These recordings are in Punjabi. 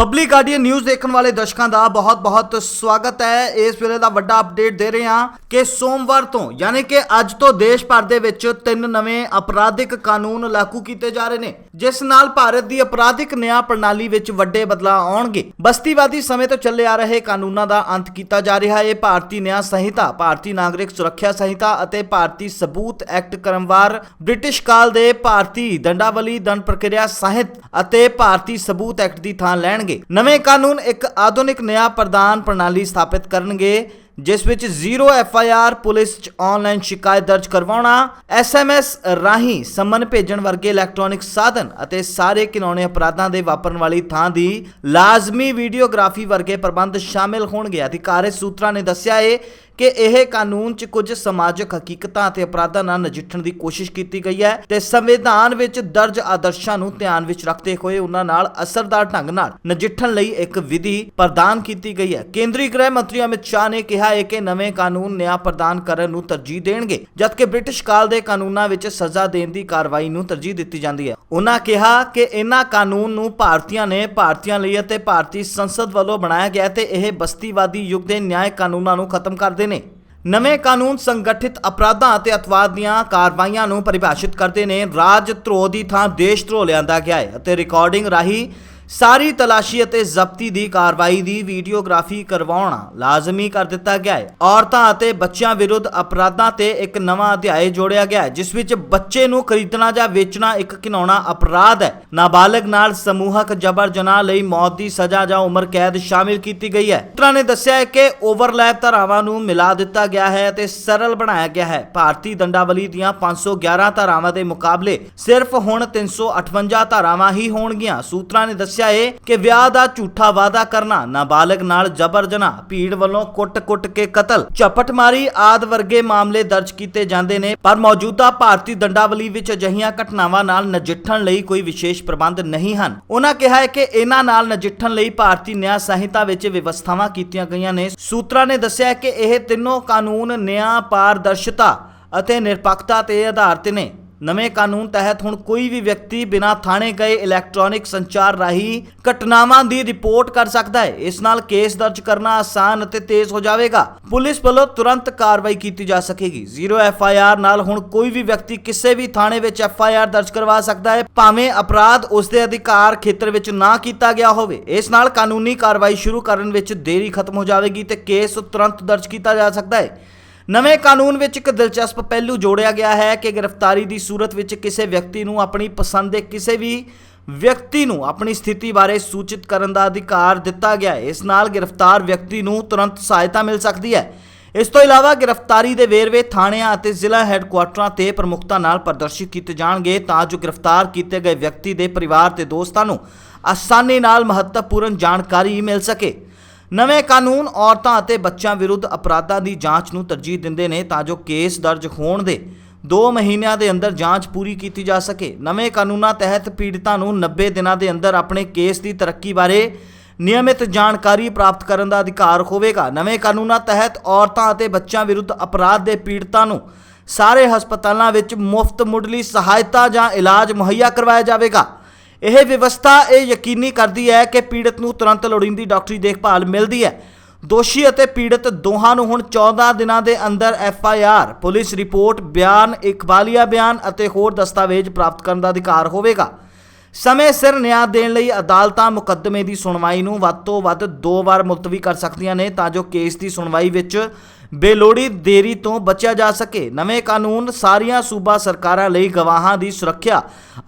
ਪਬਲਿਕ ਗਾਰਡੀਅਨ ਨਿਊਜ਼ ਦੇਖਣ ਵਾਲੇ ਦਰਸ਼ਕਾਂ ਦਾ ਬਹੁਤ-ਬਹੁਤ ਸਵਾਗਤ ਹੈ। ਇਸ ਵੇਲੇ ਦਾ ਵੱਡਾ ਅਪਡੇਟ ਦੇ ਰਹੇ ਹਾਂ ਕਿ ਸੋਮਵਾਰ ਤੋਂ, ਯਾਨੀ ਕਿ ਅੱਜ ਤੋਂ ਦੇਸ਼ ਭਰ ਦੇ ਵਿੱਚ ਤਿੰਨ ਨਵੇਂ ਅਪਰਾਧਿਕ ਕਾਨੂੰਨ ਲਾਗੂ ਕੀਤੇ ਜਾ ਰਹੇ ਨੇ, ਜਿਸ ਨਾਲ ਭਾਰਤ ਦੀ ਅਪਰਾਧਿਕ ਨਿਆਂ ਪ੍ਰਣਾਲੀ ਵਿੱਚ ਵੱਡੇ ਬਦਲਾਅ ਆਉਣਗੇ। ਬਸਤੀਵਾਦੀ ਸਮੇਂ ਤੋਂ ਚੱਲੇ ਆ ਰਹੇ ਕਾਨੂੰਨਾਂ ਦਾ ਅੰਤ ਕੀਤਾ ਜਾ ਰਿਹਾ ਹੈ। ਭਾਰਤੀ ਨਿਆਂ ਸੰਹਿਤਾ, ਭਾਰਤੀ ਨਾਗਰਿਕ ਸੁਰੱਖਿਆ ਸੰਹਿਤਾ ਅਤੇ ਭਾਰਤੀ ਸਬੂਤ ਐਕਟ ਕਰਮਵਾਰ ਬ੍ਰਿਟਿਸ਼ ਕਾਲ ਦੇ ਭਾਰਤੀ ਦੰਡਾਵਲੀ, ਦੰਡ ਪ੍ਰਕਿਰਿਆ ਸਾਹਿਤ ਅਤੇ ਭਾਰਤੀ ਸਬੂਤ ਐਕਟ ਦੀ ਥਾਂ ਲੈਣਗੇ। ਨਵੇਂ ਕਾਨੂੰਨ ਇੱਕ ਆਧੁਨਿਕ ਨਿਆਂ ਪ੍ਰਦਾਨ ਪ੍ਰਣਾਲੀ ਸਥਾਪਿਤ ਕਰਨਗੇ, ਜਿਸ ਵਿੱਚ zero F I R police 'ਚ ਆਨਲਾਈਨ ਸ਼ਿਕਾਇਤ ਦਰਜ ਕਰਵਾਉਣਾ, ਐਸ ਐਮ ਐਸ ਰਾਹੀਂ ਸੰਮਨ ਭੇਜਣ ਵਰਗੇ ਇਲੈਕਟ੍ਰੋਨਿਕ ਸਾਧਨ ਅਤੇ ਸਾਰੇ ਕਿਨੌਣੇ ਅਪਰਾਧਾਂ ਦੇ ਵਾਪਰਨ ਵਾਲੀ ਥਾਂ ਦੀ ਲਾਜ਼ਮੀ ਵੀਡੀਓਗ੍ਰਾਫੀ ਵਰਗੇ ਪ੍ਰਬੰਧ ਸ਼ਾਮਿਲ ਹੋਣਗੇ। ਅਧਿਕਾਰਤ ਸੂਤਰਾਂ ਨੇ ਦੱਸਿਆ ਹੈ ਕਿ ਇਹ ਕਾਨੂੰਨ 'ਚ ਕੁਝ ਸਮਾਜਿਕ ਹਕੀਕਤਾਂ ਅਤੇ ਅਪਰਾਧਾਂ ਨਾਲ ਨਜਿੱਠਣ ਦੀ ਕੋਸ਼ਿਸ਼ ਕੀਤੀ ਗਈ ਹੈ ਤੇ ਸੰਵਿਧਾਨ ਵਿੱਚ ਦਰਜ ਆਦਰਸ਼ਾਂ ਨੂੰ ਧਿਆਨ ਵਿੱਚ ਰੱਖਦੇ ਹੋਏ ਉਹਨਾਂ ਨਾਲ ਅਸਰਦਾਰ ਢੰਗ ਨਾਲ ਨਜਿੱਠਣ ਲਈ ਇੱਕ ਵਿਧੀ ਪ੍ਰਦਾਨ ਕੀਤੀ ਗਈ ਹੈ। ਕੇਂਦਰੀ ਗ੍ਰਹਿ ਮੰਤਰੀ ਅਮਿਤ ਸ਼ਾਹ ਨੇ ਕਿਹਾ ਹੈ ਕਿ ਨਵੇਂ ਕਾਨੂੰਨ ਨਿਆਂ ਪ੍ਰਦਾਨ ਕਰਨ ਨੂੰ ਤਰਜੀਹ ਦੇਣਗੇ, ਜਦਕਿ ਬ੍ਰਿਟਿਸ਼ ਕਾਲ ਦੇ ਕਾਨੂੰਨਾਂ ਵਿੱਚ ਸਜ਼ਾ ਦੇਣ ਦੀ ਕਾਰਵਾਈ ਨੂੰ ਤਰਜੀਹ ਦਿੱਤੀ ਜਾਂਦੀ ਹੈ। ਉਹਨਾਂ ਕਿਹਾ ਕਿ ਇਹਨਾਂ ਕਾਨੂੰਨ ਨੂੰ ਭਾਰਤੀਆਂ ਨੇ ਭਾਰਤੀਆਂ ਲਈ ਅਤੇ ਭਾਰਤੀ ਸੰਸਦ ਵੱਲੋਂ ਬਣਾਇਆ ਗਿਆ ਤੇ ਇਹ ਬਸਤੀਵਾਦੀ ਯੁੱਗ ਦੇ ਨਿਆਂ ਕਾਨੂੰਨਾਂ ਨੂੰ ਖਤਮ ਕਰ ਦੇਣ ਨੇ। ਨਵੇਂ ਕਾਨੂੰਨ ਸੰਗਠਿਤ ਅਪਰਾਧਾਂ ਅਤੇ ਅਤਵਾਦ ਦੀਆਂ ਕਾਰਵਾਈਆਂ ਨੂੰ ਪਰਿਭਾਸ਼ਿਤ ਕਰਦੇ ਨੇ। ਰਾਜ ਧਰੋਹ ਦੀ ਥਾਂ ਦੇਸ਼ ਧਰੋਹ ਲਿਆਂਦਾ ਗਿਆ ਹੈ ਅਤੇ ਰਿਕਾਰਡਿੰਗ ਰਾਹੀਂ ਸਾਰੀ ਤਲਾਸ਼ੀ ਅਤੇ ਜ਼ਬਤੀ ਦੀ ਕਾਰਵਾਈ ਦੀ ਵੀਡੀਓਗ੍ਰਾਫੀ ਕਰਵਾਉਣਾ ਲਾਜ਼ਮੀ ਕਰ ਦਿੱਤਾ ਗਿਆ ਹੈ। ਔਰਤਾਂ ਅਤੇ ਬੱਚਿਆਂ ਵਿਰੁੱਧ ਅਪਰਾਧਾਂ ਤੇ ਇੱਕ ਨਵਾਂ ਅਧਿਆਇ ਜੋੜਿਆ ਗਿਆ ਹੈ, ਜਿਸ ਵਿੱਚ ਬੱਚੇ ਨੂੰ ਖਰੀਦਣਾ ਜਾਂ ਵੇਚਣਾ ਇੱਕ ਘਿਨੌਣਾ ਅਪਰਾਧ ਹੈ। ਨਾਬਾਲਗ ਨਾਲ ਸਮੂਹਕ ਜਬਰ ਜਨਾਹ ਲਈ ਮੌਤ ਦੀ ਸਜ਼ਾ ਜਾਂ ਉਮਰ ਕੈਦ ਸ਼ਾਮਿਲ ਕੀਤੀ ਗਈ ਹੈ। ਸੂਤਰਾਂ ਨੇ ਦੱਸਿਆ ਹੈ ਕਿ ਓਵਰਲੈਪ ਧਾਰਾਵਾਂ ਨੂੰ ਮਿਲਾ ਦਿੱਤਾ ਗਿਆ ਹੈ ਅਤੇ ਸਰਲ ਬਣਾਇਆ ਗਿਆ ਹੈ। ਭਾਰਤੀ ਦੰਡਾਵਲੀ ਦੀਆਂ 511 ਧਾਰਾਵਾਂ ਦੇ ਮੁਕਾਬਲੇ ਸਿਰਫ ਹੁਣ 358 ਧਾਰਾਵਾਂ ਹੀ ਹੋਣਗੀਆਂ, ਸੂਤਰਾਂ ਨੇ ਦੱਸਿਆ ਹੈ ਕਿ ਵਿਆਹ ਦਾ ਝੂਠਾ ਵਾਅਦਾ ਕਰਨਾ ਨਾਬਾਲਗ ਨਾਲ ਜਬਰ ਜਨਾਹ ਭੀੜ ਵੱਲੋਂ ਕੁੱਟ-ਕੁੱਟ ਕੇ ਕਤਲ, ਝਪਟਮਾਰੀ ਆਦ ਵਰਗੇ ਮਾਮਲੇ ਦਰਜ ਕੀਤੇ ਜਾਂਦੇ ਨੇ, ਪਰ ਮੌਜੂਦਾ ਭਾਰਤੀ ਦੰਡਾਵਲੀ ਵਿੱਚ ਅਜਿਹੀਆਂ ਘਟਨਾਵਾਂ ਨਾਲ ਨਜਿੱਠਣ ਲਈ ਕੋਈ ਵਿਸ਼ੇਸ਼ ਪ੍ਰਬੰਧ ਨਹੀਂ ਹਨ। ਉਹਨਾਂ ਕਿਹਾ ਹੈ ਕਿ ਇਹਨਾਂ ਨਾਲ ਨਜਿੱਠਣ ਲਈ ਭਾਰਤੀ ਨਿਆਂ ਸੰਹਿਤਾ ਵਿੱਚ ਵਿਵਸਥਾਵਾਂ ਕੀਤੀਆਂ ਗਈਆਂ ਨੇ। ਸੂਤਰਾਂ ਨੇ ਦੱਸਿਆ ਕਿ ਇਹ ਤਿੰਨੋਂ ਕਾਨੂੰਨ ਨਿਆਂ, ਪਾਰਦਰਸ਼ਤਾ ਅਤੇ ਨਿਰਪੱਖਤਾ ਤੇ ਆਧਾਰਿਤ ਨੇ। ਨਵੇਂ ਕਾਨੂੰਨ ਤਹਿਤ ਹੁਣ ਕੋਈ ਵੀ ਵਿਅਕਤੀ ਬਿਨਾਂ ਥਾਣੇ ਗਏ ਇਲੈਕਟ੍ਰੋਨਿਕ ਸੰਚਾਰ ਰਾਹੀਂ ਘਟਨਾਵਾਂ ਦੀ ਰਿਪੋਰਟ ਕਰ ਸਕਦਾ ਹੈ। ਇਸ ਨਾਲ ਕੇਸ ਦਰਜ ਕਰਨਾ ਆਸਾਨ ਅਤੇ ਤੇਜ਼ ਹੋ ਜਾਵੇਗਾ। ਪੁਲਿਸ ਵੱਲੋਂ ਤੁਰੰਤ ਕਾਰਵਾਈ ਕੀਤੀ ਜਾ ਸਕੇਗੀ। ਜ਼ੀਰੋ ਐਫ ਆਈ ਆਰ ਨਾਲ ਹੁਣ ਕੋਈ ਵੀ ਵਿਅਕਤੀ ਕਿਸੇ ਵੀ ਥਾਣੇ ਵਿੱਚ ਐਫ ਆਈ ਆਰ ਦਰਜ ਕਰਵਾ ਸਕਦਾ ਹੈ। ਭਾਵੇਂ ਅਪਰਾਧ ਉਸ ਦੇ ਅਧਿਕਾਰ ਖੇਤਰ ਵਿੱਚ ਨਾ ਕੀਤਾ ਗਿਆ ਹੋਵੇ। ਇਸ ਨਾਲ ਕਾਨੂੰਨੀ ਕਾਰਵਾਈ ਸ਼ੁਰੂ ਕਰਨ ਵਿੱਚ ਦੇਰੀ ਖਤਮ ਹੋ ਜਾਵੇਗੀ ਤੇ ਕੇਸ ਤੁਰੰਤ ਦਰਜ ਕੀਤਾ ਜਾ ਸਕਦਾ ਹੈ। ਨਵੇਂ ਕਾਨੂੰਨ ਵਿੱਚ ਇੱਕ ਦਿਲਚਸਪ ਪਹਿਲੂ ਜੋੜਿਆ ਗਿਆ ਹੈ ਕਿ ਗ੍ਰਿਫਤਾਰੀ ਦੀ ਸੂਰਤ ਵਿੱਚ ਕਿਸੇ ਵਿਅਕਤੀ ਨੂੰ ਆਪਣੀ ਪਸੰਦ ਦੇ ਕਿਸੇ ਵੀ ਵਿਅਕਤੀ ਨੂੰ ਆਪਣੀ ਸਥਿਤੀ ਬਾਰੇ ਸੂਚਿਤ ਕਰਨ ਦਾ ਅਧਿਕਾਰ ਦਿੱਤਾ ਗਿਆ ਹੈ। ਇਸ ਨਾਲ ਗ੍ਰਿਫਤਾਰ ਵਿਅਕਤੀ ਨੂੰ ਤੁਰੰਤ ਸਹਾਇਤਾ ਮਿਲ ਸਕਦੀ ਹੈ। ਇਸ ਤੋਂ ਇਲਾਵਾ ਗ੍ਰਿਫਤਾਰੀ ਦੇ ਵੇਰਵੇ ਥਾਣਿਆਂ ਅਤੇ ਜ਼ਿਲ੍ਹਾ ਹੈੱਡਕੁਆਟਰਾਂ ਤੇ ਪ੍ਰਮੁਖਤਾ ਨਾਲ ਪ੍ਰਦਰਸ਼ਿਤ ਕੀਤੇ ਜਾਣਗੇ ਤਾਂ ਜੋ ਗ੍ਰਿਫਤਾਰ ਕੀਤੇ ਗਏ ਵਿਅਕਤੀ ਦੇ ਪਰਿਵਾਰ ਤੇ ਦੋਸਤਾਂ ਨੂੰ ਆਸਾਨੀ ਨਾਲ ਮਹੱਤਵਪੂਰਨ ਜਾਣਕਾਰੀ ਮਿਲ ਸਕੇ। ਨਵੇਂ ਕਾਨੂੰਨ ਔਰਤਾਂ ਅਤੇ ਬੱਚਿਆਂ ਵਿਰੁੱਧ ਅਪਰਾਧਾਂ ਦੀ ਜਾਂਚ ਨੂੰ ਤਰਜੀਹ ਦਿੰਦੇ ਨੇ ਤਾਂ ਜੋ ਕੇਸ ਦਰਜ ਹੋਣ ਦੇ 2 ਮਹੀਨਿਆਂ ਦੇ ਅੰਦਰ ਜਾਂਚ ਪੂਰੀ ਕੀਤੀ ਜਾ ਸਕੇ। ਨਵੇਂ ਕਾਨੂੰਨਾਂ ਤਹਿਤ ਪੀੜਤਾਂ ਨੂੰ 90 ਦਿਨਾਂ ਦੇ ਅੰਦਰ ਆਪਣੇ ਕੇਸ ਦੀ ਤਰੱਕੀ ਬਾਰੇ ਨਿਯਮਿਤ ਜਾਣਕਾਰੀ ਪ੍ਰਾਪਤ ਕਰਨ ਦਾ ਅਧਿਕਾਰ ਹੋਵੇਗਾ। ਨਵੇਂ ਕਾਨੂੰਨਾਂ ਤਹਿਤ ਔਰਤਾਂ ਅਤੇ ਬੱਚਿਆਂ ਵਿਰੁੱਧ ਅਪਰਾਧ ਦੇ ਪੀੜਤਾਂ ਨੂੰ ਸਾਰੇ ਹਸਪਤਾਲਾਂ ਵਿੱਚ ਮੁਫਤ ਮੁੱਢਲੀ ਸਹਾਇਤਾ ਜਾਂ ਇਲਾਜ ਮੁਹੱਈਆ ਕਰਵਾਇਆ ਜਾਵੇਗਾ। ਇਹ ਵਿਵਸਥਾ ਇਹ ਯਕੀਨੀ ਕਰਦੀ ਹੈ ਕਿ ਪੀੜਤ ਨੂੰ ਤੁਰੰਤ ਲੋੜੀਂਦੀ ਡਾਕਟਰੀ ਦੇਖਭਾਲ ਮਿਲਦੀ ਹੈ। ਦੋਸ਼ੀ ਅਤੇ ਪੀੜਤ ਦੋਹਾਂ ਨੂੰ ਹੁਣ 14 ਦਿਨਾਂ ਦੇ ਅੰਦਰ F I R, police report, ਬਿਆਨ, ਇਕਬਾਲੀਆ ਬਿਆਨ ਅਤੇ ਹੋਰ ਦਸਤਾਵੇਜ਼ ਪ੍ਰਾਪਤ ਕਰਨ ਦਾ ਅਧਿਕਾਰ ਹੋਵੇਗਾ। ਸਮੇਂ ਸਿਰ ਨਿਆਂ ਦੇਣ ਲਈ ਅਦਾਲਤਾਂ ਮੁਕੱਦਮੇ ਦੀ ਸੁਣਵਾਈ ਨੂੰ ਵੱਧ ਤੋਂ ਵੱਧ ਦੋ ਵਾਰ ਮੁਲਤਵੀ ਕਰ ਸਕਦੀਆਂ ਨੇ ਤਾਂ ਜੋ ਕੇਸ ਦੀ ਸੁਣਵਾਈ ਵਿੱਚ ਬੇਲੋੜੀ ਦੇਰੀ ਤੋਂ ਬਚਿਆ ਜਾ ਸਕੇ। ਨਵੇਂ ਕਾਨੂੰਨ ਸਾਰੀਆਂ ਸੂਬਾ ਸਰਕਾਰਾਂ ਲਈ ਗਵਾਹਾਂ ਦੀ ਸੁਰੱਖਿਆ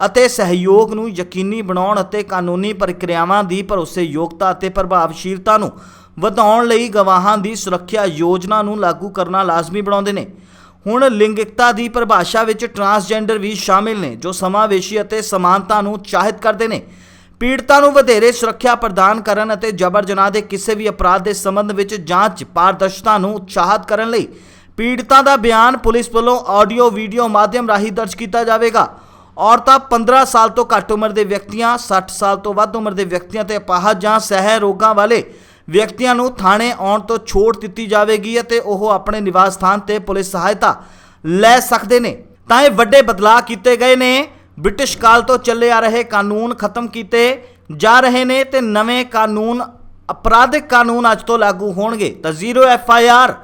ਅਤੇ ਸਹਿਯੋਗ ਨੂੰ ਯਕੀਨੀ ਬਣਾਉਣ ਅਤੇ ਕਾਨੂੰਨੀ ਪ੍ਰਕਿਰਿਆਵਾਂ ਦੀ ਭਰੋਸੇਯੋਗਤਾ ਅਤੇ ਪ੍ਰਭਾਵਸ਼ੀਲਤਾ ਨੂੰ ਵਧਾਉਣ ਲਈ ਗਵਾਹਾਂ ਦੀ ਸੁਰੱਖਿਆ ਯੋਜਨਾ ਨੂੰ ਲਾਗੂ ਕਰਨਾ ਲਾਜ਼ਮੀ ਬਣਾਉਂਦੇ ਨੇ। ਹੁਣ ਲਿੰਗਿਕਤਾ ਦੀ ਪਰਿਭਾਸ਼ਾ ਵਿੱਚ ਟਰਾਂਸਜੈਂਡਰ ਵੀ ਸ਼ਾਮਿਲ ਨੇ, ਜੋ ਸਮਾਵੇਸ਼ੀ ਅਤੇ ਸਮਾਨਤਾ ਨੂੰ ਚਾਹਿਤ ਕਰਦੇ ਨੇ। ਪੀੜਤਾਂ ਨੂੰ ਵਧੇਰੇ ਸੁਰੱਖਿਆ ਪ੍ਰਦਾਨ ਕਰਨ ਅਤੇ ਜਬਰ ਜਨਾਹ ਦੇ ਕਿਸੇ ਵੀ ਅਪਰਾਧ ਦੇ ਸੰਬੰਧ ਵਿੱਚ ਜਾਂਚ, ਪਾਰਦਰਸ਼ਤਾ ਨੂੰ ਉਤਸ਼ਾਹਤ ਕਰਨ ਲਈ ਪੀੜਤਾਂ ਦਾ ਬਿਆਨ ਪੁਲਿਸ ਵੱਲੋਂ ਆਡੀਓ, ਵੀਡੀਓ ਮਾਧਿਅਮ ਰਾਹੀਂ ਦਰਜ ਕੀਤਾ ਜਾਵੇਗਾ। ਔਰਤਾਂ 15 ਸਾਲ ਤੋਂ ਘੱਟ ਉਮਰ ਦੇ ਵਿਅਕਤੀਆਂ 60 ਸਾਲ ਤੋਂ ਵੱਧ ਉਮਰ ਦੇ ਵਿਅਕਤੀਆਂ ਤੇ ਅਪਾਹਜ ਜਾਂ ਸਹਿ ਰੋਗਾਂ ਵਾਲੇ ਵਿਅਕਤੀਆਂ ਨੂੰ ਥਾਣੇ ਆਉਣ ਤੋਂ ਛੋਟ ਦਿੱਤੀ ਜਾਵੇਗੀ ਅਤੇ ਉਹ ਆਪਣੇ ਨਿਵਾਸ ਸਥਾਨ ਤੇ ਪੁਲਿਸ ਸਹਾਇਤਾ ਲੈ ਸਕਦੇ ਨੇ। ਤਾਂ ਇਹ ਵੱਡੇ ਬਦਲਾਅ ਕੀਤੇ ਗਏ ਨੇ। ਬ੍ਰਿਟਿਸ਼ ਕਾਲ ਤੋਂ ਚੱਲੇ ਆ ਰਹੇ ਕਾਨੂੰਨ ਖਤਮ ਕੀਤੇ ਜਾ ਰਹੇ ਨੇ ਤੇ ਨਵੇਂ ਕਾਨੂੰਨ ਅਪਰਾਧਿਕ ਕਾਨੂੰਨ ਅੱਜ ਤੋਂ ਲਾਗੂ ਹੋਣਗੇ ਤਾਂ zero F I R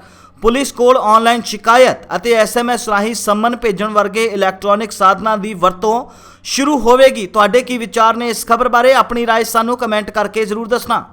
police ਕੋਲ ਆਨਲਾਈਨ ਸ਼ਿਕਾਇਤ ਅਤੇ ਐਸਐਮਐਸ ਰਾਹੀਂ ਸੰਮਨ ਭੇਜਣ ਵਰਗੇ ਇਲੈਕਟ੍ਰੋਨਿਕ ਸਾਧਨਾਂ ਦੀ ਵਰਤੋਂ ਸ਼ੁਰੂ ਹੋਵੇਗੀ ਤੁਹਾਡੇ ਕੀ ਵਿਚਾਰ ਨੇ ਇਸ ਖਬਰ ਬਾਰੇ ਆਪਣੀ رائے ਸਾਨੂੰ ਕਮੈਂਟ ਕਰਕੇ ਜ਼ਰੂਰ ਦੱਸਣਾ